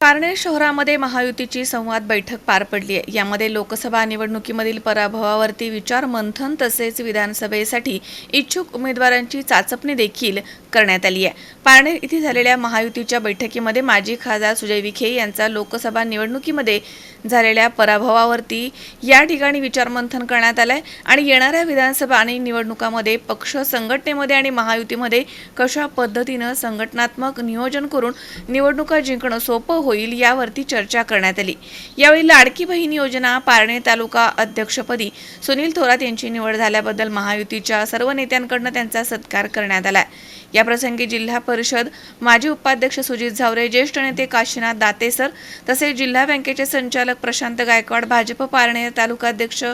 पारनेर शहरामध्ये महायुतीची संवाद बैठक पार पडली आहे. यामध्ये लोकसभा निवडणुकीमधील पराभवावरती विचार मंथन तसेच विधानसभेसाठी इच्छुक उमेदवारांची चाचपणी देखील करण्यात आली आहे. पारनेर इथे झालेल्या महायुतीच्या बैठकीमध्ये माजी खासदार सुजय विखे यांचा लोकसभा निवडणुकीमध्ये झालेल्या पराभवावरती या ठिकाणी विचारमंथन करण्यात आलंय. आणि येणाऱ्या विधानसभा आणि निवडणुकामध्ये पक्ष संघटनेमध्ये आणि महायुतीमध्ये कशा पद्धतीनं संघटनात्मक नियोजन करून निवडणुका जिंकणं सोपं होईल यावरती चर्चा करण्यात आली. यावेळी लाडकी बहीण योजना पारणे तालुका अध्यक्षपदी सुनील थोरात यांची निवड झाल्याबद्दल महायुतीच्या सर्व नेत्यांकडनं त्यांचा सत्कार करण्यात आला याप्रसंगी जिल्हा परिषद माजी उपाध्यक्ष सुजित झावरे ज्येष्ठ नेते काशीनाथ दातेसर तसेच जिल्हा बँकेचे संचालक प्रशांत गायकवाड भाजप पारणे तालुकाध्यक्ष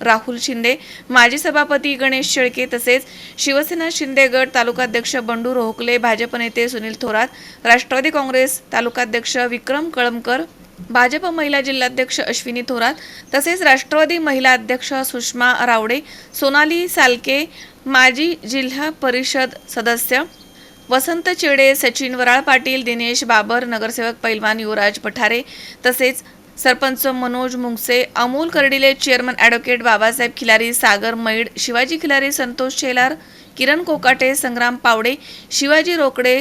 राहुल शिंदे माजी सभापती गणेश शेळके तसेच शिवसेना शिंदे गट तालुकाध्यक्ष बंडू रोहकले भाजप नेते सुनील थोरात राष्ट्रवादी काँग्रेस तालुकाध्यक्ष विक्रम कळमकर भाजप महिला जिल्हाध्यक्ष अश्विनी थोरात तसेच राष्ट्रवादी महिला अध्यक्ष सुषमा रावडे सोनाली सालके माजी जिल्हा परिषद सदस्य वसंत चेडे सचिन वराळ पाटील दिनेश बाबर नगरसेवक पैलवान युवराज पठारे तसेच sarpanch Manoj Mungse Amol Kardile chairman advocate Babasaheb Khilari Sagar Maid Shivaji Khilari Santosh Shelar Kiran Kokate Sangram Pawde Shivaji Rokade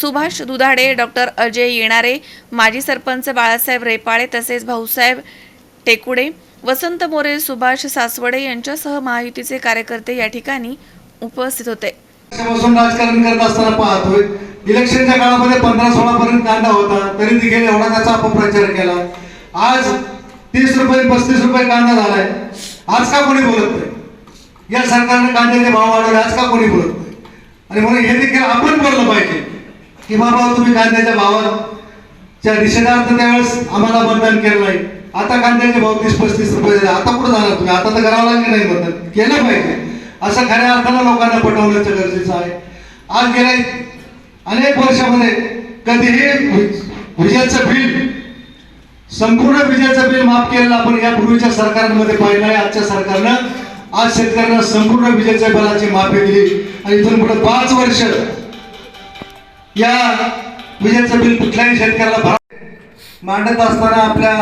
Subhash Dudhade doctor Ajay येणारे माजी सरपंच बाळासाहेब रेपाळे तसेच भाऊसाहेब टेकुडे वसंत मोरे सुभाष सासवडे यांच्यासह महायुतीचे कार्यकर्ते या ठिकाणी उपस्थित होते. राजकारण करत असताना पाहतोय इलेक्शनच्या काळामध्ये पंधरा सोळा पर्यंत कांदा होता तरी देखील एवढा त्याचा अपप्रचार केला. आज तीस रुपये पस्तीस रुपये कांदा झालाय. आज का कोणी बोलत नाही? या सरकारने कांद्याचे भाव वाढवले आज का कोणी बोलत नाही? आणि म्हणून हे देखील आपण बोललं पाहिजे की बाबा तुम्ही कांद्याच्या भावाच्या निषेधार्थ त्यावेळेस आम्हाला मतदान केलं नाही. आता कांद्याचे भाव तीस पस्तीस रुपये झाले. आता कुठं जाणार तुम्ही? आता तर करावं लागेल नाही मतदान? केलं पाहिजे. असं खऱ्या अर्थानं लोकांना पटवण्याचं गरजेचं आहे. आज गेल्या अनेक वर्षामध्ये कधीही विजेचं बिल संपूर्ण विजेचं बिल माफ केलेलं आपण या पूर्वीच्या सरकारांमध्ये पाहिलं आहे आजच्या सरकारनं. आज शेतकऱ्यांना संपूर्ण विजेच्या बिलाची माफी दिली. आणि इथून पुढे पाच वर्ष या विजेचं बिल कुठल्याही शेतकऱ्याला मांडत असताना आपल्या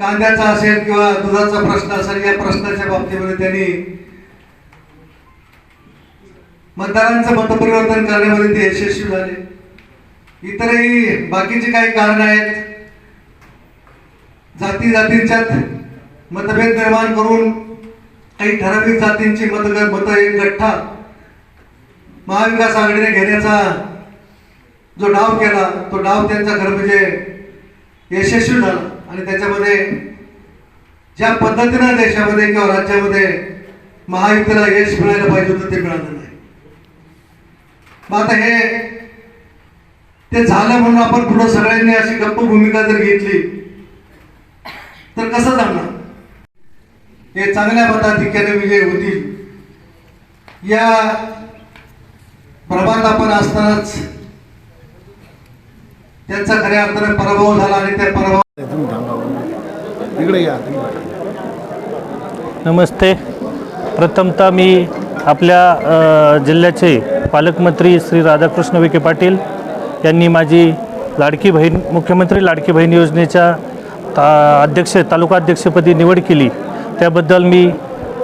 कांद्याचा असेल किंवा दुधाचा प्रश्न असेल या प्रश्नाच्या बाबतीमध्ये त्यांनी मतदारांचं मतपरिवर्तन करण्यामध्ये ते यशस्वी झाले. इतरही बाकीची काही कारण आहेत जाती जातींच्यात मतभेद निर्माण करून काही ठराविक जातींची मत मत एक गठ्ठा महाविकास आघाडीने घेण्याचा जो डाव केला तो डाव त्यांचा खरं म्हणजे यशस्वी झाला. आणि त्याच्यामध्ये ज्या पद्धतीनं देशामध्ये किंवा राज्यामध्ये महायुतीला यश मिळायला पाहिजे होतं ते मिळालं नाही. मग आता हे ते झालं म्हणून आपण पुढं सगळ्यांनी अशी गप्प भूमिका जर घेतली तर कसं जमणार? हे चांगल्या मताधिक्याने विजय होतील. या प्रभात आपण असतानाच त्यांचा खऱ्या अर्थाने पराभव झाला आणि त्या पराभव इकडे या. नमस्ते. प्रथमतः मी आपल्या जिल्ह्याचे पालकमंत्री श्री राधाकृष्ण विखे पाटील यांनी माझी लाडकी बहीण मुख्यमंत्री लाडकी बहीण योजनेच्या ता अध्यक्ष तालुका अध्यक्षपदी निवड केली. त्याबद्दल मी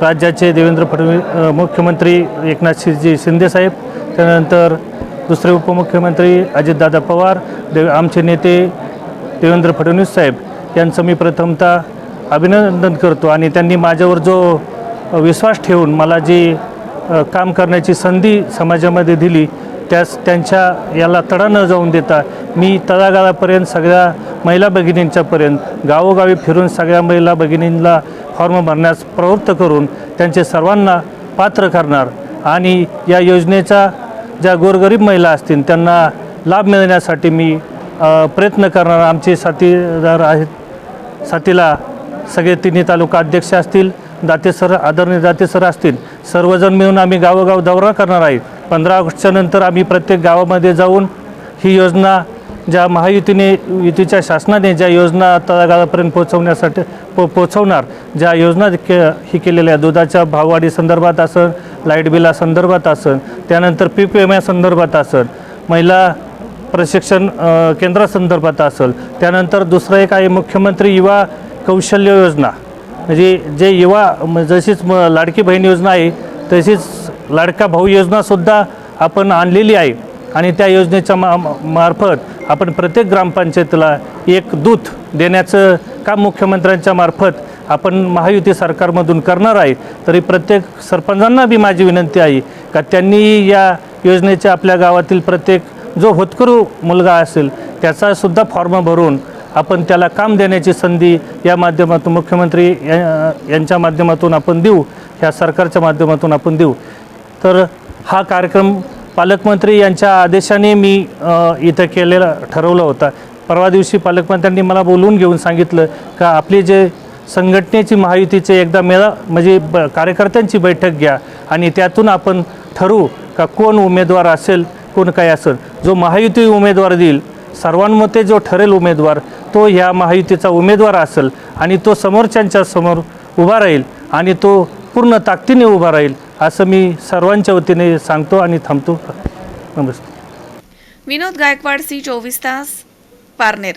राज्याचे देवेंद्र फडणवीस मुख्यमंत्री एकनाथ एकनाथजी शिंदेसाहेब त्यानंतर दुसरे उपमुख्यमंत्री अजितदादा पवार देव आमचे नेते देवेंद्र फडणवीस साहेब यांचं मी प्रथमतः अभिनंदन करतो आणि त्यांनी माझ्यावर जो विश्वास ठेवून मला जी काम करण्याची संधी समाजामध्ये दिली त्यास त्यांच्या याला तडा न जाऊन देता मी तळागाळापर्यंत सगळ्या महिला भगिनींच्यापर्यंत गावोगावी फिरून सगळ्या महिला भगिनींना फॉर्म भरण्यास प्रवृत्त करून त्यांचे सर्वांना पात्र करणार आणि या योजनेचा ज्या गोरगरीब महिला असतील त्यांना लाभ मिळण्यासाठी मी प्रयत्न करणार. आमचे साथीदार आहेत. साथीला सगळे तिन्ही तालुका अध्यक्ष असतील दाते सर आदरणीय दाते सर असतील. सर्वजण मिळून आम्ही गावोगाव दौरा करणार आहे. पंधरा ऑगस्टच्या नंतर आम्ही प्रत्येक गावामध्ये जाऊन ही योजना ज्या महायुतीने युतीच्या शासनाने ज्या योजना तळागाळापर्यंत पोहोचवण्यासाठी पो पोचवणार ज्या योजना के ही केलेल्या दुधाच्या भाववाढी संदर्भात असन लाइट बिलासंदर्भात असन त्यानंतर पीक विम्यासंदर्भात असन महिला प्रशिक्षण केंद्रासंदर्भात असेल त्यानंतर दुसरं एक आहे मुख्यमंत्री युवा कौशल्य योजना. म्हणजे जे युवा म- जशीच म लाडकी बहीण योजना आहे तशीच लाडका भाऊ योजनासुद्धा आपण आणलेली आहे. आणि त्या योजनेच्या मा मा- मार्फत आपण प्रत्येक ग्रामपंचायतीला एक दूत देण्याचं काम मुख्यमंत्र्यांच्या मार्फत आपण महायुती सरकारमधून करणार आहे. तरी प्रत्येक सरपंचांना बी माझी विनंती आहे का त्यांनी या योजनेच्या आपल्या गावातील प्रत्येक जो होतकरू मुलगा असेल त्याचासुद्धा फॉर्म भरून आपण त्याला काम देण्याची संधी या माध्यमातून मुख्यमंत्री या- यांच्या माध्यमातून आपण देऊ ह्या सरकारच्या माध्यमातून आपण देऊ. तर हा कार्यक्रम पालकमंत्री यांच्या आदेशाने मी इथं केलेला ठरवला होता. परवा दिवशी पालकमंत्र्यांनी मला बोलवून घेऊन सांगितलं का आपली जे संघटनेची महायुतीचे एकदा मेळा म्हणजे ब कार्यकर्त्यांची बैठक घ्या आणि त्यातून आपण ठरवू का कोण उमेदवार असेल कोण काय असेल. जो महायुती उमेदवार देईल सर्वांमध्ये जो ठरेल उमेदवार तो ह्या महायुतीचा उमेदवार असेल आणि तो समोरच्यांच्या समोर उभा राहील आणि तो पूर्ण ताकदीने उभा राहील. असं मी सर्वांच्या वतीने सांगतो आणि थांबतो. नमस्ते विनोद गायकवाड सी चोवीस तास पारनेर.